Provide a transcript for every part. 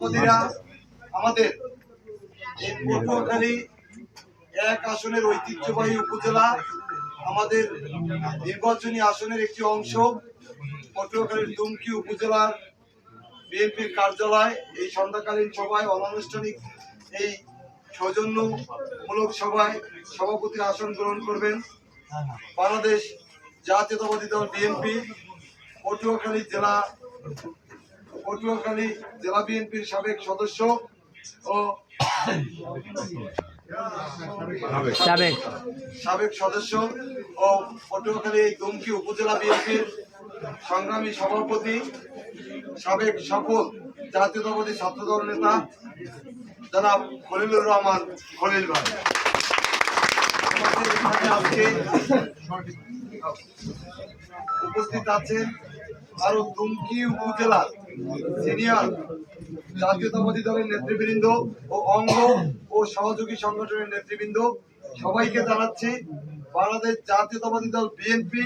মোদীরা আমাদের পটুয়াখালী এক আসনের ঐতিহ্যবাহী উপজেলা, আমাদের নির্বাচনী আসনের একটি অংশ, পটুয়াখালীর দুমকি উপজেলার বিএনপির কার্যালয়। এই সন্ধ্যাকালীন সভায় অনানুষ্ঠানিক এই সৌজন্যমূলক সভায় সভাপতির আসন গ্রহণ করবেন বাংলাদেশ জাতীয়তাবাদী দল বিএনপি, পটুয়াখালী জেলা পটুয়াখালী জেলা বিএনপির সাবেক সদস্য ও সাবেক। সদস্য ও পটুয়াখালী দুমকি উপজেলা বিএনপির সংগ্রামী সভাপতি সাবেক সফল জাতীয়তাবাদী ছাত্রদল নেতা জনাব খলিলুর রহমান খলিল ভাই। আজকে উপস্থিত আছেন আরও দুমকি উপজেলার সিনিয়র জাতীয়তাবাদী দলের নেতৃবৃন্দ ও অঙ্গ ও সহযোগী সংগঠনের নেতৃবৃন্দ, সবাইকে জানাচ্ছি বাংলাদেশ জাতীয়তাবাদী দল বিএনপি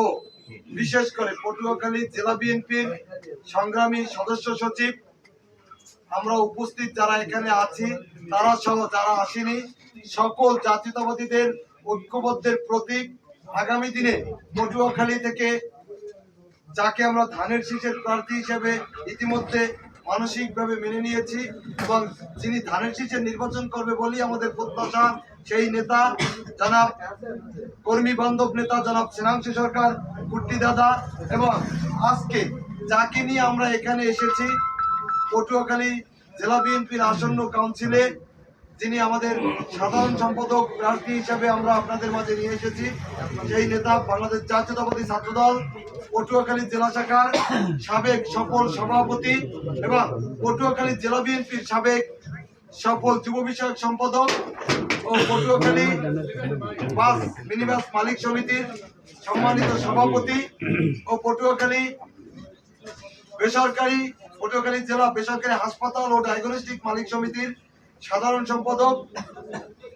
ও বিশেষ করে পটুয়াখালী জেলা বিএনপির সংগ্রামী সদস্য সচিব। আমরা উপস্থিত যারা এখানে আছি, তারা সহ যারা আসেনি, সকল জাতীয়তাবাদীদের, ঐক্যবদ্ধের প্রতীক আগামী দিনে পটুয়াখালী থেকে যাকে আমরা ধানের শীষের প্রার্থী হিসেবে ইতিমধ্যে মানসিকভাবে মেনে নিয়েছি এবং যিনি ধানের শীষের নির্বাচন করবে বলেই আমাদের প্রত্যাশা, সেই নেতা জনাব, কর্মী বান্ধব নেতা জনাব সেনাংশী সরকার, কুট্টি দাদা এবং আজকে যাকে নিয়ে আমরা এখানে এসেছি, পটুয়াখালী জেলা বিএনপির আসন্ন কাউন্সিলে, যিনি আমাদের সাধারণ সম্পাদক প্রার্থী হিসেবে আমরা আপনাদের মাঝে নিয়ে এসেছি, সেই নেতা বাংলাদেশ জাতীয়তাবাদী ছাত্রদল। পটুয়াখালী জেলা শাখার সাবেক সফল সভাপতি এবং পটুয়াখালী জেলা বিএনপির সাবেক সফল যুব বিষয়ক সম্পাদক ও পটুয়াখালী বাস মিনিবাস মালিক সমিতির সম্মানিত সভাপতি ও পটুয়াখালী বেসরকারি, পটুয়াখালী জেলা বেসরকারি হাসপাতাল ও ডায়াগনস্টিক মালিক সমিতির সাধারণ সম্পাদক,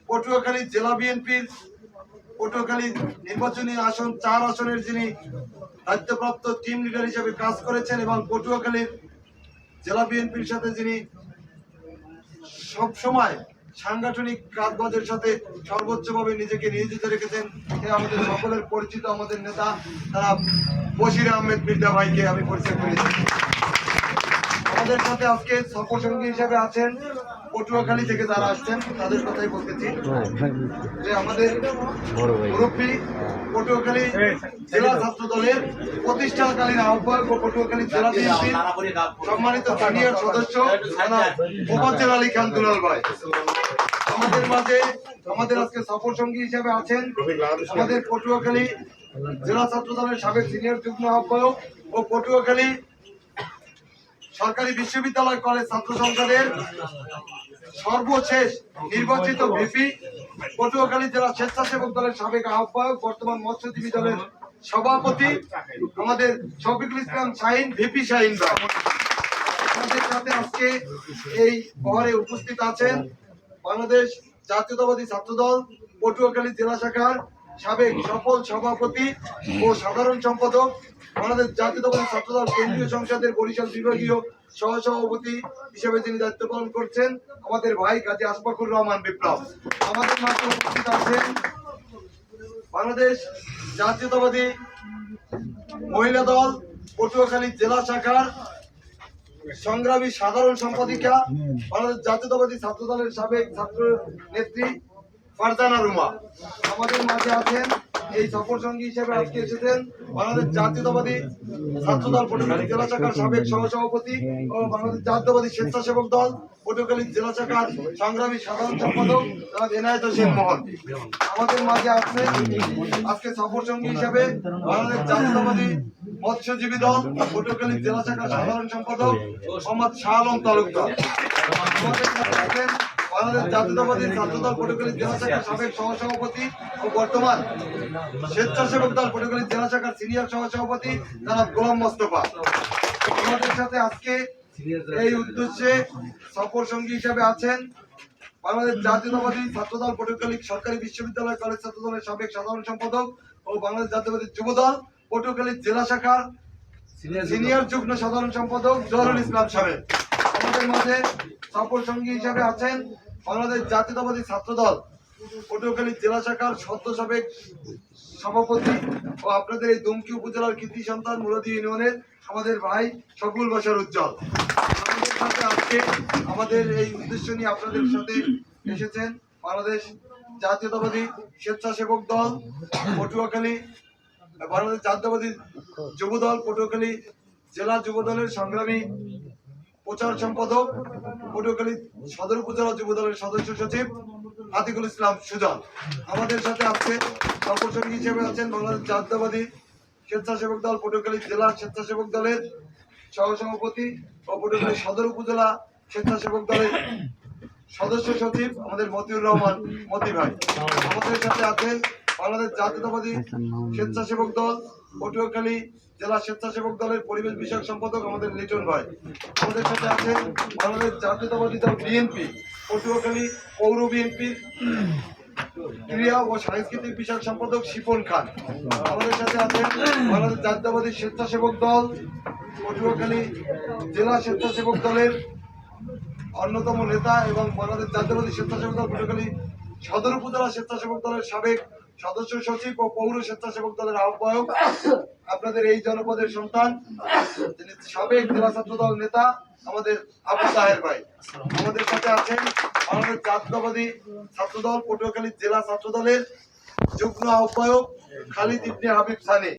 পটুয়াখালী জেলা বিএনপির, পটুয়াখালী নির্বাচনী আসন চার আসনের যিনি দায়িত্বপ্রাপ্ত টিম লিডার হিসেবে কাজ করেছেন এবং পটুয়াখালীর জেলা বিএনপির সাথে যিনি সব সময় সাংগঠনিক কাজবাজের সাথে সর্বোচ্চভাবে নিজেকে নিয়োজিত রেখেছেন সে আমাদের সকলের পরিচিত আমাদের নেতা তারা বশির আহমেদ মির্জা ভাইকে আমি পরিচয় করেছি। আমাদের সাথে আজকে সফর সঙ্গী হিসেবে আছেন পটুয়াখালী থেকে যারা আসছেন তাদের কথাই বলতেছি। যে আমাদের মুরব্বী পটুয়াখালী জেলা ছাত্র দলের প্রতিষ্ঠাকালীন আহ্বায়ক ও পটুয়াখালী জেলা বিএনপির সম্মানিত সিনিয়র সদস্য আলী খান দুলাল ভাই। আমাদের মাঝে আমাদের আজকে সফর সঙ্গী হিসেবে আছেন আমাদের পটুয়াখালী জেলা ছাত্র দলের সাবেক সিনিয়র যুগ্ম আহ্বায়ক ও পটুয়াখালী সরকারি বিশ্ববিদ্যালয় কলেজ ছাত্র সংসদের সর্বশেষ নির্বাচিত ভিপি পটুয়াখালী জেলা স্বেচ্ছাসেবক দলের সাবেক আহ্বায়ক, বর্তমান মৎস্যজীবী দলের সভাপতি, আমাদের শফিকুল ইসলাম শাহিন, ভিপি শাহিন আমাদের সাথে আজকে এই বহরে উপস্থিত আছেন বাংলাদেশ জাতীয়তাবাদী ছাত্রদল, পটুয়াখালী জেলা শাখার সাবেক সফল সভাপতি ও সাধারণ সম্পাদক বাংলাদেশ জাতীয়তাবাদী ছাত্রদল কেন্দ্রীয় সংসদের বরিশাল বিভাগীয় সহসভাপতি হিসেবে তিনি দায়িত্ব পালন করছেন আমাদের ভাই কাজী আসফাকুর রহমান বিপ্লব। আমাদের মাঝে উপস্থিত আছেন বাংলাদেশ জাতীয়তাবাদী মহিলা দল, পটুয়াখালী জেলা শাখার সংগ্রামী সাধারণ সম্পাদিকা, বাংলাদেশ জাতীয়তাবাদী ছাত্র দলের সাবেক ছাত্র নেত্রী ফারজানা রুমা। আমাদের মাঝে আছেন এই সফর সঙ্গী হিসেবে আজকে এসেছেন বাংলাদেশ জাতীয়তাবাদী ছাত্র দল পটুয়াখালী জেলা শাখার সাবেক সহসভাপতি ও বাংলাদেশ জাতীয়তাবাদী স্বেচ্ছাসেবক দল পটুয়াখালী জেলা শাখার সংগ্রামী সাধারণ সম্পাদক এনায়েত হোসেন মোহন আমাদের মাঝে আছেন আজকে সফর সঙ্গী হিসেবে বাংলাদেশ জাতীয়তাবাদী মৎস্যজীবী দল পটুয়াখালী জেলা শাখার সাধারণ সম্পাদক মোহাম্মদ শাহ আলম তালুকদার। আমাদের বাংলাদেশ জাতীয়তাবাদী ছাত্র দল পটুয়াখালী জেলা শাখার সাবেক সহসভাপতি ও বর্তমান স্বেচ্ছাসেবক দল পটুয়াখালী জেলা শাখার সিনিয়র সহসভাপতি জনাব গোলাম মোস্তফা। আমাদের সাথে আজকে এই উদ্দেশ্যে সফর সঙ্গী হিসাবে আছেন বাংলাদেশ জাতীয়তাবাদী ছাত্রদল পটুয়াখালী সরকারি বিশ্ববিদ্যালয় কলেজ ছাত্রদলের সাবেক সাধারণ সম্পাদক ও বাংলাদেশ জাতীয়তাবাদী যুবদল পটুয়াখালী জেলা শাখার সিনিয়র যুগ্ম সাধারণ সম্পাদক জহরুল ইসলাম সাহেব। আমাদের মাঝে সফর হিসেবে আছেন বাংলাদেশ জাতীয়তাবাদী ছাত্র দল পটুয়াখালী জেলা শাখার সদ্য সাবেক সভাপতি ও আপনাদের এই দুমকি উপজেলার কৃতি সন্তান মুরাদি ইউনিয়নের আমাদের ভাই শকুল বসার উজ্জ্বল। আজকে আমাদের এই উদ্দেশ্য নিয়ে আপনাদের সাথে এসেছেন বাংলাদেশ জাতীয়তাবাদী স্বেচ্ছাসেবক দল, পটুয়াখালী, বাংলাদেশ জাতীয়তাবাদী যুব দল পটুয়াখালী জেলা যুব দলের সংগ্রামী প্রচার সম্পাদক পটুয়াখালী সদর উপজেলা যুব দলের সদস্য সচিব আতিকুল ইসলাম সুজন। আমাদের সাথে আজকে সর্বসঙ্গী হিসেবে আছেন বাংলাদেশ জাতীয়তাবাদী স্বেচ্ছাসেবক দল পটুয়াখালী জেলা স্বেচ্ছাসেবক দলের সহসভাপতি ও পটুয়াখালী সদর উপজেলা স্বেচ্ছাসেবক দলের সদস্য সচিব আমাদের মতিউর রহমান মতি ভাই। আমাদের সাথে আছেন বাংলাদেশ জাতীয়তাবাদী স্বেচ্ছাসেবক দল পটুয়াখালী জেলা স্বেচ্ছাসেবক দলের পরিবেশ বিষয়ক সম্পাদক আমাদের লিটন ভাই। আমাদের সাথে আছেন বাংলাদেশ জাতীয়তাবাদী দল বিএনপি, পটুয়াখালী পৌর বিএনপির ক্রীড়া ও সাংস্কৃতিক বিষয়ক সম্পাদক শিপন খান। আমাদের সাথে আছেন বাংলাদেশ জাতীয়তাবাদী স্বেচ্ছাসেবক দল, পটুয়াখালী জেলা স্বেচ্ছাসেবক দলের অন্যতম নেতা এবং বাংলাদেশ জাতীয়বাদী স্বেচ্ছাসেবক দল, পটুয়াখালী সদর উপজেলা স্বেচ্ছাসেবক দলের সাবেক সদস্য সচিব ও পৌর স্বেচ্ছাসেবক দলের আহ্বায়ক, আপনাদের এই জনপদের সন্তান তিনি সাবেক জেলা ছাত্র দল নেতা, আমাদের আবু তাহের ভাই। আমাদের সাথে আছেন আমাদের জাতীয়বাদী ছাত্র দল পটুয়াখালী জেলা ছাত্র দলের যুগ্ম আহ্বায়ক খালিদ ইবনে হাবিব সানি।